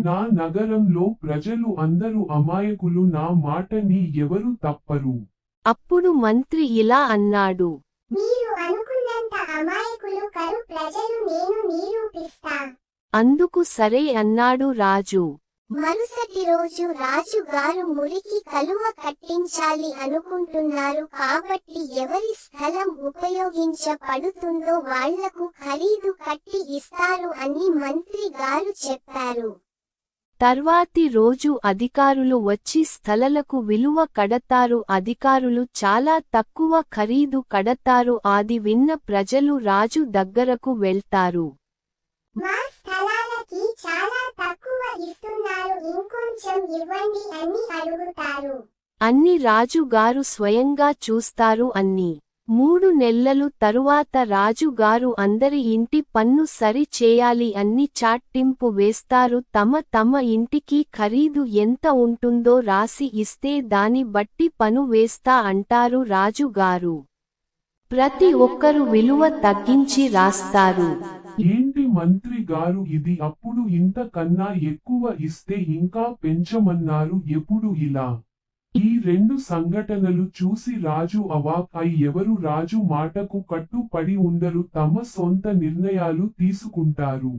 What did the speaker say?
నా నగరంలో ప్రజలు అందరూ అమాయకులు నా మాటని ఎవరు తప్పరు. అప్పుడు మంత్రి ఇలా అన్నాడు. మీరు అనుకున్నంత అమాయకులు కరు ప్రజలు నేను నిరూపిస్తా. అందుకు సరే అన్నాడు రాజు. మరుసటి రోజు రాజు గారు మురికి కలువ కట్టించాలి అనుకుంటున్నారు కాబట్టి ఎవరి స్థలం ఉపయోగించబడుతుందో వాళ్ళకు ఖరీదు కట్టి ఇస్తారు అని మంత్రి గారు చెప్పారు. తర్వాతి రోజు అధికారులు వచ్చి స్థలలకు విలువ కడతారు. అధికారులు చాలా తక్కువ ఖరీదు కడతారు. ఆది విన్న ప్రజలు రాజు దగ్గరకు వెళ్తారు. మా స్థలాలకి చాలా తక్కువ ఇస్తున్నారు. ఇంకొంచెం ఇవ్వండి అని అడుగుతారు. అన్ని రాజుగారు స్వయంగా చూస్తారు. అన్ని మూడు నెలలు తరువాత రాజుగారు అందరి ఇంటి పన్ను సరి చేయాలి అన్ని చాట్టింపు వేస్తారు. తమ తమ ఇంటికి ఖరీదు ఎంత ఉంటుందో రాసి ఇస్తే దాని బట్టి పను వేస్తా అంటారు రాజుగారు ప్రతి ఒక్కరు విలువ తగ్గించి రాస్తారు. ఏంటి మంత్రి గారు ఇది అప్పుడు ఇంత కన్నా ఎక్కువ ఇస్తే ఇంకా పెంచమన్నారు ఎప్పుడు ఇలా? ఈ రెండు సంఘటనలు చూసి రాజు అవాక్ అయి ఎవరు రాజు మాటకు కట్టుపడి ఉండరు తమ సొంత నిర్ణయాలు తీసుకుంటారు.